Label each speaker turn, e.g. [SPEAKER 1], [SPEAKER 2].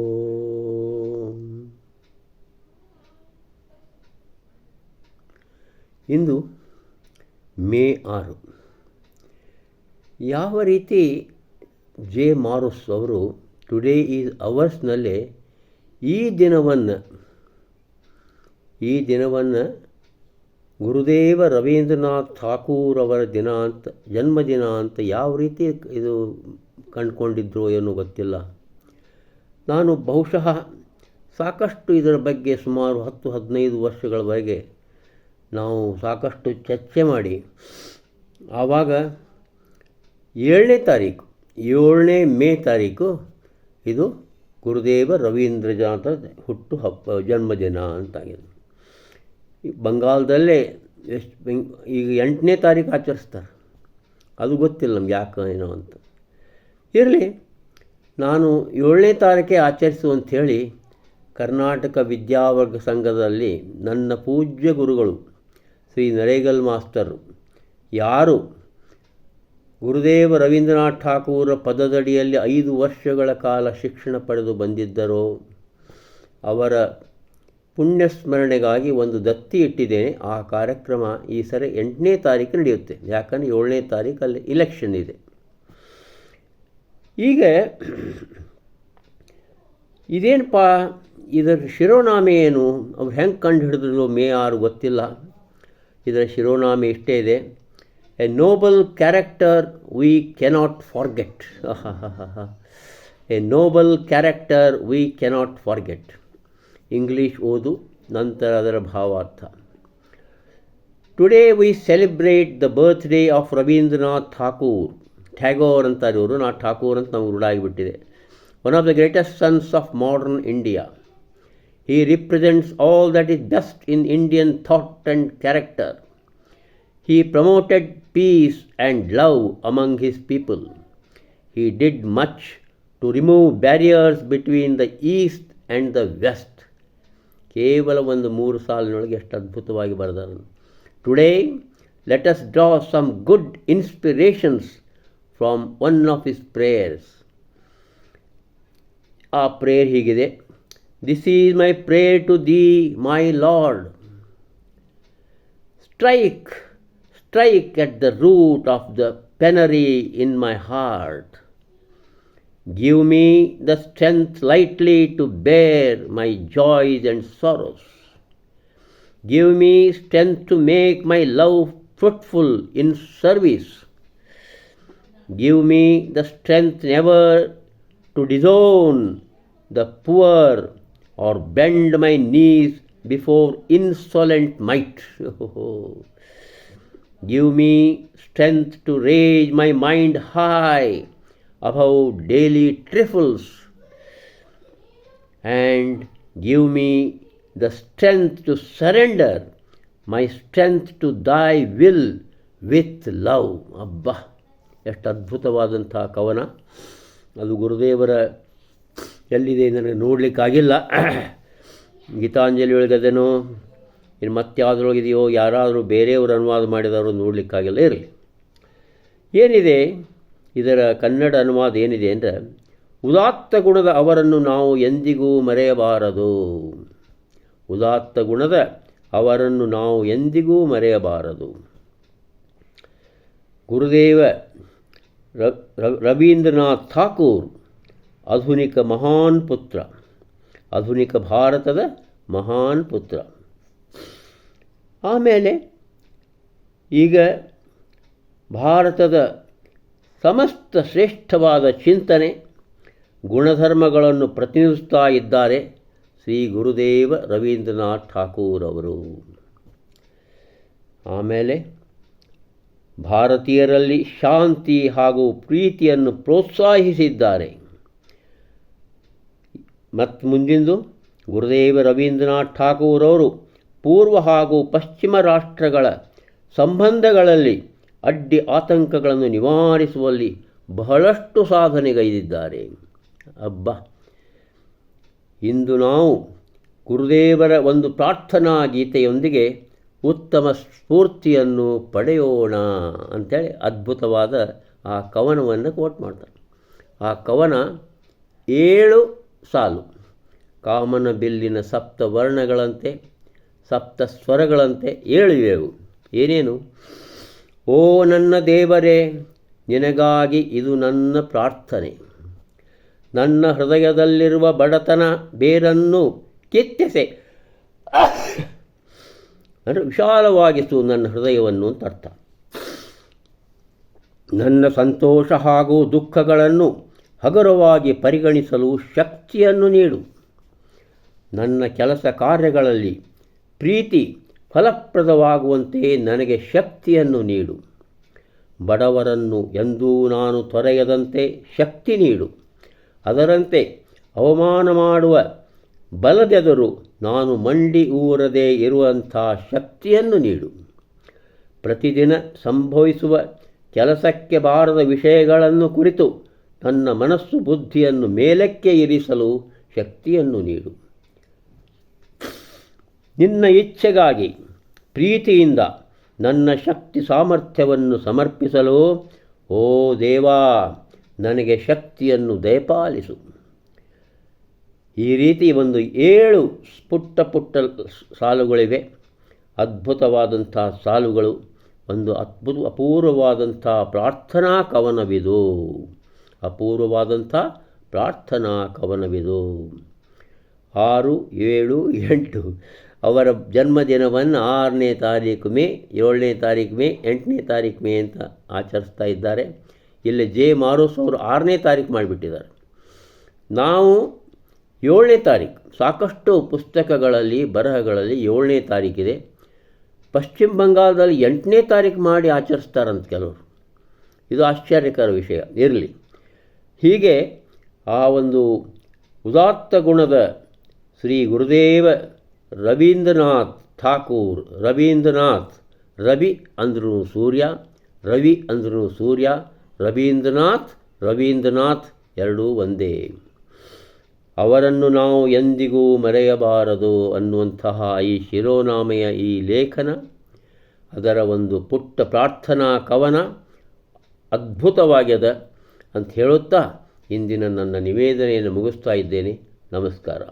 [SPEAKER 1] ಓಂ. ಇಂದು ಮೇ ಆರು ಯಾವ ರೀತಿ ಜೆ ಮಾರುಸ್ ಅವರು ಟುಡೇ ಈಸ್ ಅವರ್ಸ್ನಲ್ಲೇ ಈ ದಿನವನ್ನು ಈ ದಿನವನ್ನು ಗುರುದೇವ ರವೀಂದ್ರನಾಥ್ ಠಾಕೂರ್ ಅವರ ದಿನ ಅಂತ ಜನ್ಮದಿನ ಅಂತ ಯಾವ ರೀತಿ ಇದು ಕಂಡುಕೊಂಡಿದ್ರು ಏನೋ ಗೊತ್ತಿಲ್ಲ. ನಾನು ಬಹುಶಃ ಸಾಕಷ್ಟು ಇದರ ಬಗ್ಗೆ ಸುಮಾರು ಹತ್ತು, ಹದಿನೈದು ವರ್ಷಗಳವರೆಗೆ ನಾವು ಸಾಕಷ್ಟು ಚರ್ಚೆ ಮಾಡಿ. ಆವಾಗ ಏಳನೇ ತಾರೀಕು, ಏಳನೇ ಮೇ ತಾರೀಕು ಇದು ಗುರುದೇವ ರವೀಂದ್ರನಾಥ ಹುಟ್ಟು ಹಬ್ಬ, ಜನ್ಮದಿನ ಅಂತಾಗಿದೆ. ಈ ಬಂಗಾಳದಲ್ಲೇ ಎಷ್ಟು ಬೆಂಗ್, ಈಗ ಎಂಟನೇ ತಾರೀಕು ಆಚರಿಸ್ತಾರೆ. ಅದು ಗೊತ್ತಿಲ್ಲ ನಮ್ಗೆ ಯಾಕೆ ಏನೋ ಅಂತ. ಇರಲಿ, ನಾನು ಏಳನೇ ತಾರೀಕೆ ಆಚರಿಸು ಅಂಥೇಳಿ ಕರ್ನಾಟಕ ವಿದ್ಯಾವರ್ಗ ಸಂಘದಲ್ಲಿ ನನ್ನ ಪೂಜ್ಯ ಗುರುಗಳು ಶ್ರೀ ನರೇಗಲ್ ಮಾಸ್ತರು ಯಾರು? ಗುರುದೇವ ರವೀಂದ್ರನಾಥ್ ಠಾಕೂರ ಪದದಡಿಯಲ್ಲಿ ಐದು ವರ್ಷಗಳ ಕಾಲ ಶಿಕ್ಷಣ ಪಡೆದು ಬಂದಿದ್ದರೋ, ಅವರ ಪುಣ್ಯಸ್ಮರಣೆಗಾಗಿ ಒಂದು ದತ್ತಿ ಇಟ್ಟಿದ್ದೇನೆ. ಆ ಕಾರ್ಯಕ್ರಮ ಈ ಸರಿ ಎಂಟನೇ ತಾರೀಕು ನಡೆಯುತ್ತೆ. ಯಾಕಂದರೆ ಏಳನೇ ತಾರೀಕಲ್ಲಿ ಇಲೆಕ್ಷನ್ ಇದೆ. ಈಗ ಇದೇನಪ್ಪ, ಇದರ ಶಿರೋನಾಮೆ ಏನು? ಅವ್ರು ಹೆಂಗೆ ಕಂಡು ಹಿಡಿದ್ರು? ಮೇ ಆರು ಗೊತ್ತಿಲ್ಲ. ಇದರ ಶಿರೋನಾಮೆ ಇಷ್ಟೇ ಇದೆ. A noble character we cannot forget. A noble character we cannot forget. English ಓದು ನಂತರ ಅದರ ಭಾವಾರ್ಥ today we celebrate the birthday of Rabindranath Thakur Tagore ಅಂತಾರೆ ಇವರು ನಾ ಠಾಕೂರ್ ಅಂತ ನಮ್ಗೆ ರೂಢಾಗಿಬಿಟ್ಟಿದೆ one of the greatest sons of modern India He represents all that is best in Indian thought and character. He promoted peace and love among his people. He did much to remove barriers between the East and the West. ಕೇವಲ ಒಂದು ಮೂರು ಸಾಲಿನೊಳಗೆ ಎಷ್ಟು ಅದ್ಭುತವಾಗಿ ಬರೆದಾರ today let us draw some good inspirations from one of his prayers ಆ prayer ಹೀಗಿದೆ this is my prayer to the my Lord. Strike strike at the root of the penury in my heart. Give me the strength lightly to bear my joys and sorrows. Give me strength to make my love fruitful in service. Give me the strength never to disown the poor or bend my knees before insolent might. Give me strength to raise my mind high above daily trifles, and give me the strength to surrender my strength to thy will with love. ಅಬ್ಬಾ ಎಷ್ಟು ಅದ್ಭುತವಾದಂಥ ಕವನ. ಅದು ಗುರುದೇವರ ಎಲ್ಲಿದೆ ನನಗೆ ನೋಡಲಿಕ್ಕಾಗಿಲ್ಲ. ಗೀತಾಂಜಲಿ ಒಳಗದೇನೋ ಇನ್ನು ಮತ್ತೆ ಯಾವುದ್ರೊಳಗಿದೆಯೋ ಯಾರಾದರೂ ಬೇರೆಯವರು ಅನುವಾದ ಮಾಡಿದವರು ನೋಡಲಿಕ್ಕಾಗಿಲ್ಲ ಇರಲಿ. ಏನಿದೆ ಇದರ ಕನ್ನಡ ಅನುವಾದ ಏನಿದೆ ಅಂದರೆ, ಉದಾತ್ತ ಗುಣದ ಅವರನ್ನು ನಾವು ಎಂದಿಗೂ ಮರೆಯಬಾರದು. ಉದಾತ್ತ ಗುಣದ ಅವರನ್ನು ನಾವು ಎಂದಿಗೂ ಮರೆಯಬಾರದು. ಗುರುದೇವ ರವೀಂದ್ರನಾಥ್ ಠಾಕೂರ್, ಆಧುನಿಕ ಮಹಾನ್ ಪುತ್ರ, ಆಧುನಿಕ ಭಾರತದ ಮಹಾನ್ ಪುತ್ರ. ಆಮೇಲೆ ಈಗ ಭಾರತದ ಸಮಸ್ತ ಶ್ರೇಷ್ಠವಾದ ಚಿಂತನೆ ಗುಣಧರ್ಮಗಳನ್ನು ಪ್ರತಿನಿಧಿಸ್ತಾ ಇದ್ದಾರೆ ಶ್ರೀ ಗುರುದೇವ ರವೀಂದ್ರನಾಥ್ ಠಾಕೂರ್ ಅವರು. ಆಮೇಲೆ ಭಾರತೀಯರಲ್ಲಿ ಶಾಂತಿ ಹಾಗೂ ಪ್ರೀತಿಯನ್ನು ಪ್ರೋತ್ಸಾಹಿಸಿದ್ದಾರೆ. ಮತ್ತು ಮುಂದಿಂದು ಗುರುದೇವ ರವೀಂದ್ರನಾಥ್ ಠಾಕೂರ್ ಅವರು ಪೂರ್ವ ಹಾಗೂ ಪಶ್ಚಿಮ ರಾಷ್ಟ್ರಗಳ ಸಂಬಂಧಗಳಲ್ಲಿ ಅಡ್ಡಿ ಆತಂಕಗಳನ್ನು ನಿವಾರಿಸುವಲ್ಲಿ ಬಹಳಷ್ಟು ಸಾಧನೆಗೈದಿದ್ದಾರೆ. ಅಬ್ಬ! ಇಂದು ನಾವು ಗುರುದೇವರ ಒಂದು ಪ್ರಾರ್ಥನಾ ಗೀತೆಯೊಂದಿಗೆ ಉತ್ತಮ ಸ್ಫೂರ್ತಿಯನ್ನು ಪಡೆಯೋಣ ಅಂಥೇಳಿ ಅದ್ಭುತವಾದ ಆ ಕವನವನ್ನು ಕೋಟ್ ಮಾಡ್ತಾರೆ. ಆ ಕವನ ಏಳು ಸಾಲು. ಕಾಮನ ಬಿಲ್ಲಿನ ಸಪ್ತ ವರ್ಣಗಳಂತೆ, ಸಪ್ತ ಸ್ವರಗಳಂತೆ ಏಳಿವೆವು ಏನೇನು? ಓ ನನ್ನ ದೇವರೇ, ನಿನಗಾಗಿ ಇದು ನನ್ನ ಪ್ರಾರ್ಥನೆ. ನನ್ನ ಹೃದಯದಲ್ಲಿರುವ ಬಡತನ ಬೇರನ್ನು ಕಿತ್ತೆಸೆ. ಅಂದರೆ ವಿಶಾಲವಾಗಿಸು ನನ್ನ ಹೃದಯವನ್ನು ಅಂತ ಅರ್ಥ. ನನ್ನ ಸಂತೋಷ ಹಾಗೂ ದುಃಖಗಳನ್ನು ಹಗುರವಾಗಿ ಪರಿಗಣಿಸಲು ಶಕ್ತಿಯನ್ನು ನೀಡು. ನನ್ನ ಕೆಲಸ ಕಾರ್ಯಗಳಲ್ಲಿ ಪ್ರೀತಿ ಫಲಪ್ರದವಾಗುವಂತೆ ನನಗೆ ಶಕ್ತಿಯನ್ನು ನೀಡು. ಬಡವರನ್ನು ಎಂದೂ ನಾನು ತೊರೆಯದಂತೆ ಶಕ್ತಿ ನೀಡು. ಅದರಂತೆ ಅವಮಾನ ಮಾಡುವ ಬಲದೆದರು ನಾನು ಮಂಡಿ ಊರದೆ ಇರುವಂಥ ಶಕ್ತಿಯನ್ನು ನೀಡು. ಪ್ರತಿದಿನ ಸಂಭವಿಸುವ ಕೆಲಸಕ್ಕೆ ಬಾರದ ವಿಷಯಗಳನ್ನು ಕುರಿತು ನನ್ನ ಮನಸ್ಸು ಬುದ್ಧಿಯನ್ನು ಮೇಲಕ್ಕೆ ಇರಿಸಲು ಶಕ್ತಿಯನ್ನು ನೀಡು. ನಿನ್ನ ಇಚ್ಛೆಗಾಗಿ, ಪ್ರೀತಿಯಿಂದ ನನ್ನ ಶಕ್ತಿ ಸಾಮರ್ಥ್ಯವನ್ನು ಸಮರ್ಪಿಸಲು, ಓ ದೇವಾ, ನನಗೆ ಶಕ್ತಿಯನ್ನು ದಯಪಾಲಿಸು. ಈ ರೀತಿ ಒಂದು ಏಳು ಪುಟ್ಟ ಪುಟ್ಟ ಸಾಲುಗಳಿವೆ. ಅದ್ಭುತವಾದಂಥ ಸಾಲುಗಳು, ಒಂದು ಅದ್ಭುತ ಅಪೂರ್ವವಾದಂಥ ಪ್ರಾರ್ಥನಾ ಕವನವಿದು. ಅಪೂರ್ವವಾದಂಥ ಪ್ರಾರ್ಥನಾ ಕವನವಿದು. ಆರು, ಏಳು, ಎಂಟು. ಅವರ ಜನ್ಮದಿನವನ್ನು ಆರನೇ ತಾರೀಕು ಮೇ ಏಳನೇ ತಾರೀಕು ಮೇ ಎಂಟನೇ ತಾರೀಕು ಮೇ ಅಂತ ಆಚರಿಸ್ತಾ ಇದ್ದಾರೆ. ಇಲ್ಲಿ ಜೆ ಮಾರೋಸ್ ಅವರು ಆರನೇ ತಾರೀಕು ಮಾಡಿಬಿಟ್ಟಿದ್ದಾರೆ. ನಾವು ಏಳನೇ ತಾರೀಕು, ಸಾಕಷ್ಟು ಪುಸ್ತಕಗಳಲ್ಲಿ, ಬರಹಗಳಲ್ಲಿ ಏಳನೇ ತಾರೀಕಿದೆ. ಪಶ್ಚಿಮ ಬಂಗಾಳದಲ್ಲಿ ಎಂಟನೇ ತಾರೀಕು ಮಾಡಿ ಆಚರಿಸ್ತಾರಂತ ಕೆಲವರು. ಇದು ಆಶ್ಚರ್ಯಕರ ವಿಷಯ, ಇರಲಿ. ಹೀಗೆ ಆ ಒಂದು ಉದಾತ್ತ ಗುಣದ ಶ್ರೀ ಗುರುದೇವ ರವೀಂದ್ರನಾಥ್ ಠಾಕೂರ್, ರವೀಂದ್ರನಾಥ್ ರವಿ ಅಂದ್ರೂ ಸೂರ್ಯ, ರವಿ ಅಂದ್ರೂ ಸೂರ್ಯ, ರವೀಂದ್ರನಾಥ್ ರವೀಂದ್ರನಾಥ್ ಎರಡೂ ಒಂದೇ. ಅವರನ್ನು ನಾವು ಎಂದಿಗೂ ಮರೆಯಬಾರದು ಅನ್ನುವಂತಹ ಈ ಶಿರೋನಾಮೆಯ ಈ ಲೇಖನ, ಅದರ ಒಂದು ಪುಟ್ಟ ಪ್ರಾರ್ಥನಾ ಕವನ ಅದ್ಭುತವಾಗ್ಯದ ಅಂತ ಹೇಳುತ್ತಾ ಇಂದಿನ ನನ್ನ ನಿವೇದನೆಯನ್ನು ಮುಗಿಸ್ತಾ ಇದ್ದೇನೆ. ನಮಸ್ಕಾರ.